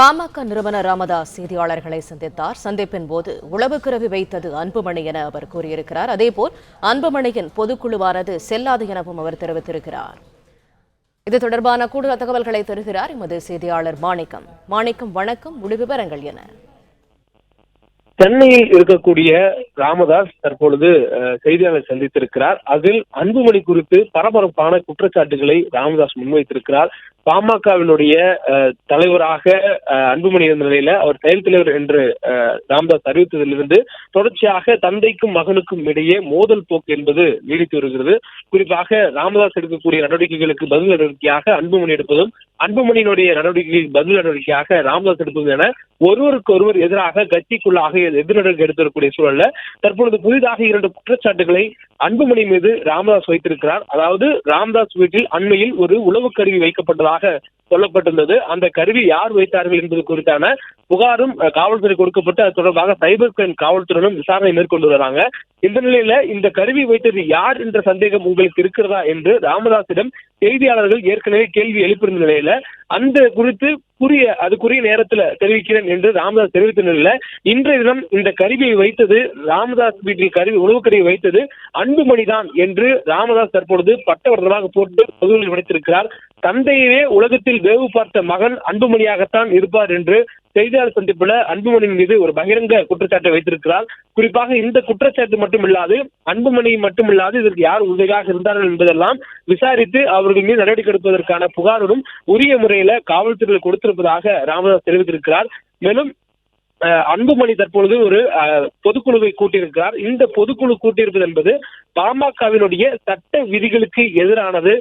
பாமக நிறுவனர் ராமதாஸ் செய்தியாளர்களை சந்தித்தார். சந்திப்பின் போது உளவுக்குறவி வைத்தது அன்புமணி என அவர் கூறியிருக்கிறார். அதேபோல் அன்புமணியின் பொதுக்குழுவானது செல்லாது எனவும் அவர் தெரிவித்திருக்கிறார். இது தொடர்பான கூடுதல் தகவல்களை தருகிறார் எமது செய்தியாளர் மாணிக்கம். மாணிக்கம் வணக்கம். முழு விவரங்கள் என. சென்னையில் இருக்கக்கூடிய ராமதாஸ் தற்பொழுது செய்தியாளர் சந்தித்திருக்கிறார். அதில் அன்புமணி குறித்து பரபரப்பான குற்றச்சாட்டுகளை ராமதாஸ் முன்வைத்திருக்கிறார். பாமகவினுடைய தலைவராக அன்புமணி இருந்த நிலையில அவர் செயல் தலைவர் என்று ராம்தாஸ் அறிவித்ததிலிருந்து தொடர்ச்சியாக தந்தைக்கும் மகனுக்கும் இடையே மோதல் போக்கு என்பது நீடித்து வருகிறது. குறிப்பாக ராமதாஸ் எடுக்கக்கூடிய நடவடிக்கைகளுக்கு பதில் நடவடிக்கையாக அன்புமணி எடுப்பதும் அன்புமணியினுடைய நடவடிக்கைகளுக்கு பதில் நடவடிக்கையாக ராமதாஸ் எடுப்பதும் என ஒருவருக்கு ஒருவர் எதிராக கட்சிக்குள்ளாக எதிர் நடவடிக்கை சூழல்ல தற்பொழுது புதிதாக இரண்டு குற்றச்சாட்டுகளை அன்புமணி மீது ராமதாஸ் வைத்திருக்கிறார். அதாவது ராமதாஸ் வீட்டில் அண்மையில் ஒரு உளவு கருவி வைக்கப்பட்டதாக சொல்லப்பட்டிருந்தது. அந்த கருவி யார் வைத்தார்கள் என்பது குறித்தான புகாரும் காவல்துறை கொடுக்கப்பட்டு அது தொடர்பாக சைபர் கிரைம் காவல்துறையினரும் விசாரணை மேற்கொண்டு வராங்க. இந்த நிலையில இந்த கருவி வைத்தது யார் என்ற சந்தேகம் உங்களுக்கு இருக்கிறதா என்று ராமதாசிடம் செய்தியாளர்கள் ஏற்கனவே கேள்வி எழுப்பியிருந்த நிலையில அந்த குறித்து புரிய அதுக்குரிய நேரத்துல தெரிவிக்கிறேன் என்று ராமதாஸ் தெரிவித்த நிலையில இன்றைய தினம் இந்த கருவியை வைத்தது ராமதாஸ் வீட்டில் கருவி உணவு கருவி வைத்தது அன்புமணிதான் என்று ராமதாஸ் தற்பொழுது பட்டவர்த்தமாக போட்டு பொதுவில் விடுத்திருக்கிறார் தந்தையவே உலகத்தில் வேவு பார்த்த மகன் அன்புமணியாகத்தான் இருப்பார் என்று செய்தியாளர் சந்திப்புல அன்புமணி மீது ஒரு பகிரங்க குற்றச்சாட்டை வைத்திருக்கிறார். குறிப்பாக இந்த குற்றச்சாட்டு மட்டும் இல்லாது அன்புமணி மட்டும் இல்லாது இதற்கு யார் உதவியாக இருந்தார்கள் என்பதெல்லாம் விசாரித்து அவர்கள் மீது நடவடிக்கை எடுப்பதற்கான புகாருடன் உரிய முறையில காவல்துறையில் கொடுத்திருப்பதாக ராமதாஸ் தெரிவித்திருக்கிறார். மேலும் அஹ், அன்புமணி தற்பொழுது ஒரு அஹ், பொதுக்குழுவை கூட்டியிருக்கிறார். இந்த பொதுக்குழு கூட்டியிருப்பது என்பது பாமகவினுடைய சட்ட விதிகளுக்கு எதிரானது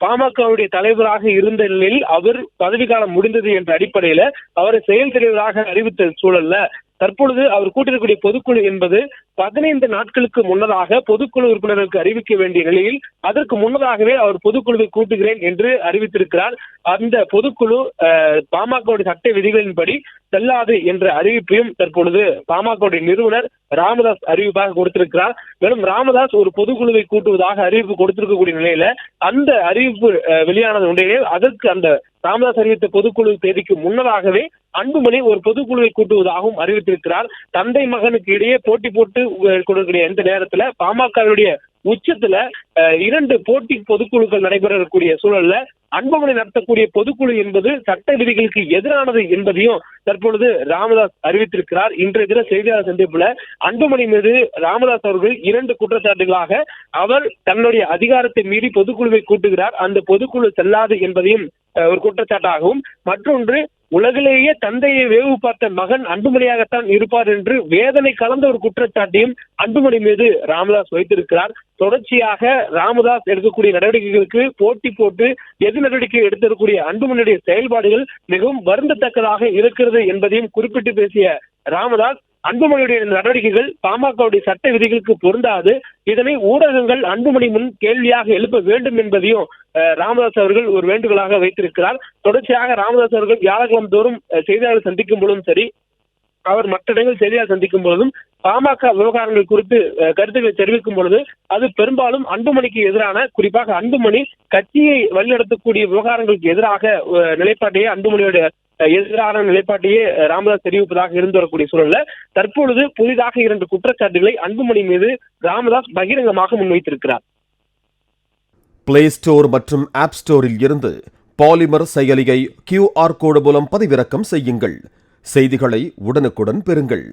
பாமகவுடைய தலைவராக இருந்த நிலையில் அவர் பதவிக்காலம் முடிந்தது என்ற அடிப்படையில அவரை செயல் தலைவராக அறிவித்த சூழல்ல தற்பொழுது அவர் கூட்டியிருக்கக்கூடிய பொதுக்குழு என்பது பதினைந்து நாட்களுக்கு முன்னதாக பொதுக்குழு உறுப்பினர்களுக்கு அறிவிக்க வேண்டிய நிலையில் அதற்கு முன்னதாகவே அவர் பொதுக்குழுவை கூட்டுகிறேன் என்று அறிவித்திருக்கிறார். அந்த பொதுக்குழு அஹ், பாமகவுடைய சட்ட விதிகளின்படி செல்லாது என்ற அறிவிப்பையும் தற்பொழுது பாமகவுடைய நிறுவனர் ராமதாஸ் அறிவிப்பாக கொடுத்திருக்கிறார். மேலும் ராமதாஸ் ஒரு பொதுக்குழுவை கூட்டுவதாக அறிவிப்பு கொடுத்திருக்கக்கூடிய நிலையில அந்த அறிவிப்பு அஹ், வெளியானது உடனே அதற்கு அந்த ராமதாஸ் அறிவித்த பொதுக்குழு தேதிக்கு முன்னதாகவே அன்புமணி ஒரு பொதுக்குழுவை கூட்டுவதாகவும் அறிவித்திருக்கிறார். தந்தை மகனுக்கு இடையே போட்டி போட்டு கொடுக்கக்கூடிய எந்த நேரத்துல பாமகவுடைய உச்சத்துல இரண்டு போட்டி பொதுக்குழுக்கள் நடைபெறக்கூடிய சூழல்ல அன்புமணி நடத்தக்கூடிய பொதுக்குழு என்பது சட்ட விதிகளுக்கு எதிரானது என்பதையும் தற்பொழுது ராமதாஸ் அறிவித்திருக்கிறார். இன்றைய தின செய்தியாளர் சந்திப்புல அன்புமணி மீது ராமதாஸ் அவர்கள் இரண்டு குற்றச்சாட்டுகளாக அவர் தன்னுடைய அதிகாரத்தை மீறி பொதுக்குழுவை கூட்டுகிறார். அந்த பொதுக்குழு செல்லாது என்பதையும் அஹ், ஒரு குற்றச்சாட்டாகவும் மற்றொன்று உலகிலேயே தந்தையை வேவு பார்த்த மகன் அன்புமணியாகத்தான் இருப்பார் என்று வேதனை கலந்த ஒரு குற்றச்சாட்டையும் அன்புமணி மீது ராமதாஸ் வைத்திருக்கிறார். தொடர்ச்சியாக ராமதாஸ் எடுக்கக்கூடிய நடவடிக்கைகளுக்கு போட்டி போட்டு எது நடவடிக்கை எடுத்திருக்கக்கூடிய அன்புமணியுடைய செயல்பாடுகள் மிகவும் வருந்தத்தக்கதாக இருக்கிறது என்பதையும் குறிப்பிட்டு பேசிய ராமதாஸ் அன்புமணியுடைய இந்த நடவடிக்கைகள் பாமகவுடைய சட்ட விதிகளுக்கு பொருந்தாது. இதனை ஊடகங்கள் அன்புமணி முன் கேள்வியாக எழுப்ப வேண்டும் என்பதையும் ராமதாஸ் அவர்கள் ஒரு வேண்டுகோளாக வைத்திருக்கிறார். தொடர்ச்சியாக ராமதாஸ் அவர்கள் வியாழக்கிழமை தோறும் செய்தியாளர் சந்திக்கும் பொழுதும் சரி அவர் மற்ற இடங்கள் செய்தியாளர் சந்திக்கும் பொழுதும் பாமக விவகாரங்கள் குறித்து கருத்துக்களை தெரிவிக்கும் பொழுது அது பெரும்பாலும் அன்புமணிக்கு எதிரான குறிப்பாக அன்புமணி கட்சியை வழிநடத்தக்கூடிய விவகாரங்களுக்கு எதிராக நிலைப்பாட்டையே அன்புமணியோட எதிரான நிலைப்பாட்டையே ராமதாஸ் தெரிவிப்பதாக இருந்து வரக்கூடிய சூழல்ல தற்பொழுது புதிதாக இரண்டு குற்றச்சாட்டுகளை அன்புமணி மீது ராமதாஸ் பகிரங்கமாக முன்வைத்திருக்கிறார். பிளே ஸ்டோர் மற்றும் ஆப் ஸ்டோரில் இருந்து பாலிமர் செயலியை கியூஆர் கோடு மூலம் பதிவிறக்கம் செய்யுங்கள். செய்திகளை உடனுக்குடன் பெறுங்கள்.